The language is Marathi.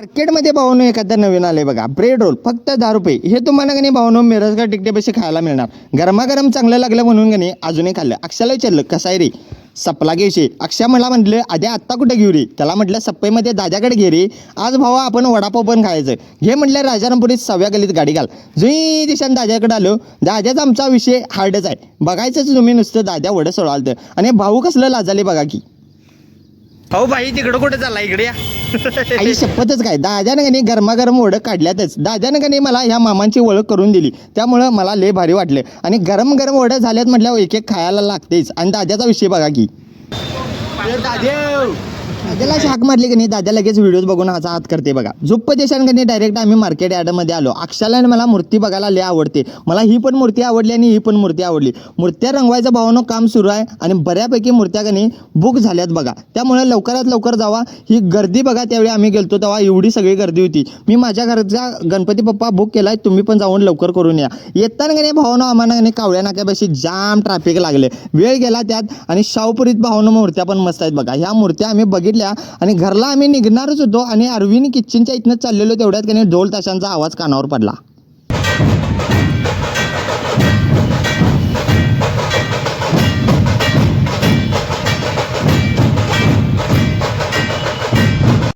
मार्केटमध्ये भावनो एखादा नवीन आले बघा. ब्रेड रोल फक्त दहा रुपये हे तुम्हाला गणे भावनो मिरजगाव टिकटेपाशी खायला मिळणार. गरमागरम चांगलं लागलं म्हणून कधी अजूनही खाल्लं. अक्षाला विचारलं कसं आहे रे? सपला घेशे अक्षय मला म्हटलं आधी आत्ता कुठे घेऊ रे? त्याला म्हटलं सप्पईमध्ये दादाकडे घे रे. आज भावा आपण वडापाव पण खायचं. घे म्हटलं राजारामपुरीत सव्या गलीत गाडी घाल. जुई दिशान दादाकडे आलो. दादाचा आमचा विषय हार्डच आहे. बघायचंच तुम्ही नुसतं दादा वडं सोडाल आणि भाऊ कसलं लाजाले बघा की. हो बाई तिकडं कुठे चालला इकडे या. आई शपथच काय? दादानं कणी गरमागरम ओढ काढल्यातच. दादानं मला ह्या मामांची ओळख करून दिली. त्यामुळं मला लय भारी वाटलं. आणि गरम गरम ओढ झाल्यात म्हटल्यावर एक एक खायला लागतेच. आणि दादाचा विषय बघा की. दादेव! अशी शाक मारली की नाही दादा लगेच व्हिडिओ बघून हाचा हात करते बघा. झुप्प देशांकडे डायरेक्ट आम्ही मार्केट यार्डमध्ये आलो. अक्षाला आणि मला मूर्ती बघायला लय आवडते. मला ही पण मूर्ती आवडली आणि ही पण मूर्ती आवडली. मूर्त्या रंगवायचं भावानं काम सुरू आहे आणि बऱ्यापैकी मूर्त्या कनी बुक झाल्यात बघा. त्यामुळे लवकरात लवकर जावा. ही गर्दी बघा त्यावेळी आम्ही गेलतो तेव्हा एवढी सगळी गर्दी होती. मी माझ्या घरचा गणपती पप्पा बुक केलाय तुम्ही पण जाऊन लवकर करून या. येताना कणी भावानं आम्हाला कणी कावळ्या नाक्यापाशी जाम ट्रॅफिक लागले. वेळ गेला त्यात आणि शाहपुरीत भावानं मूर्त्या पण मस्त आहेत बघा. ह्या मूर्त्या आम्ही बघितल्या आणि घरला आम्ही निघणारच होतो आणि अरविंद किचनच्या इथनं चाललेलो तेवढ्यात त्याने ढोल ताशांचा आवाज कानावर पडला.